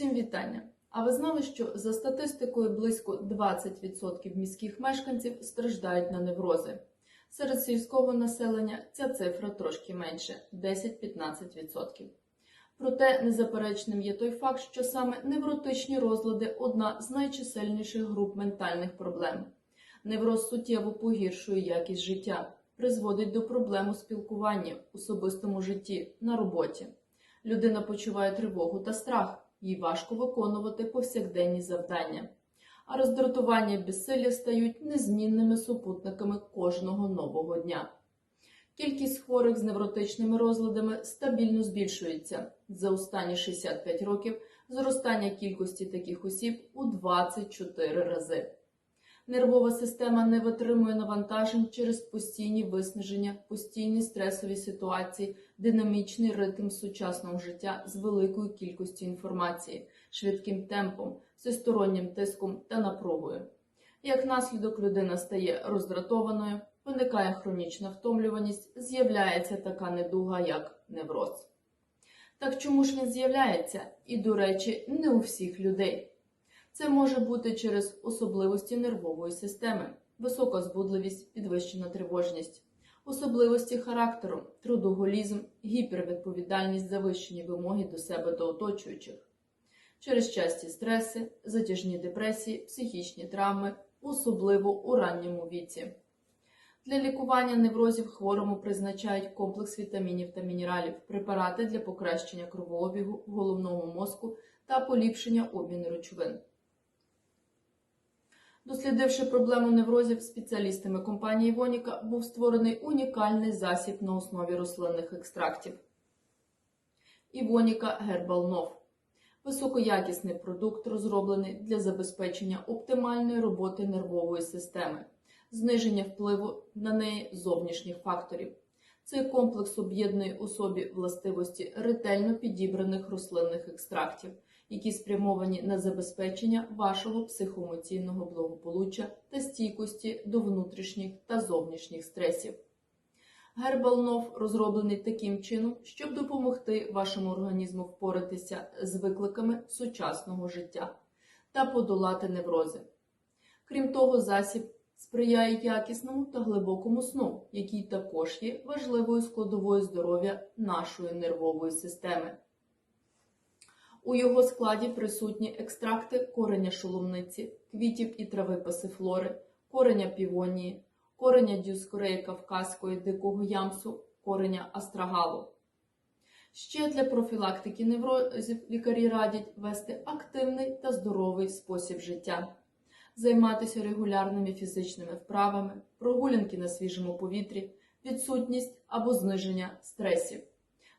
Всім вітання! А ви знали, що за статистикою близько 20% міських мешканців страждають на неврози? Серед сільського населення ця цифра трошки менше 10-15%. Проте незаперечним є той факт, що саме невротичні розлади одна з найчисельніших груп ментальних проблем. Невроз суттєво погіршує якість життя, призводить до проблем у спілкуванні, особистому житті, на роботі. Людина почуває тривогу та страх, їй важко виконувати повсякденні завдання. А роздратування і безсилля стають незмінними супутниками кожного нового дня. Кількість хворих з невротичними розладами стабільно збільшується. За останні 65 років зростання кількості таких осіб у 24 рази. Нервова система не витримує навантажень через постійні виснаження, постійні стресові ситуації, динамічний ритм сучасного життя з великою кількістю інформації, швидким темпом, всестороннім тиском та напругою. Як наслідок людина стає роздратованою, виникає хронічна втомлюваність, з'являється така недуга, як невроз. Так чому ж він з'являється? І, до речі, не у всіх людей. Це може бути через особливості нервової системи, висока збудливість, підвищена тривожність, особливості характеру, трудоголізм, гіпервідповідальність, завищені вимоги до себе та оточуючих, через часті стреси, затяжні депресії, психічні травми, особливо у ранньому віці. Для лікування неврозів хворому призначають комплекс вітамінів та мінералів, препарати для покращення кровообігу головного мозку та поліпшення обміну речовин. Дослідивши проблему неврозів спеціалістами компанії Воніка, був створений унікальний засіб на основі рослинних екстрактів. Івоніка Гербал Нов високоякісний продукт, розроблений для забезпечення оптимальної роботи нервової системи, зниження впливу на неї зовнішніх факторів. Цей комплекс об'єднує у собі властивості ретельно підібраних рослинних екстрактів, які спрямовані на забезпечення вашого психоемоційного благополуччя та стійкості до внутрішніх та зовнішніх стресів. Гербалнов розроблений таким чином, щоб допомогти вашому організму впоратися з викликами сучасного життя та подолати неврози. Крім того, засіб сприяє якісному та глибокому сну, який також є важливою складовою здоров'я нашої нервової системи. У його складі присутні екстракти кореня шоломниці, квітів і трави пасифлори, кореня півонії, кореня дюскореї кавказької дикого ямсу, кореня астрагалу. Ще для профілактики неврозів лікарі радять вести активний та здоровий спосіб життя, займатися регулярними фізичними вправами, прогулянки на свіжому повітрі, відсутність або зниження стресів,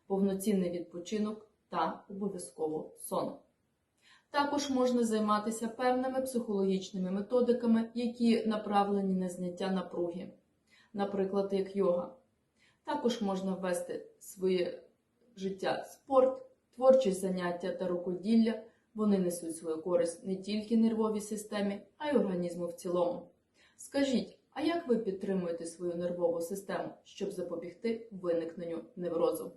повноцінний відпочинок та обов'язково сон. Також можна займатися певними психологічними методиками, які направлені на зняття напруги, наприклад, як йога. Також можна ввести своє життя спорт, творчі заняття та рукоділля. Вони несуть свою користь не тільки нервовій системі, а й організму в цілому. Скажіть, а як ви підтримуєте свою нервову систему, щоб запобігти виникненню неврозу?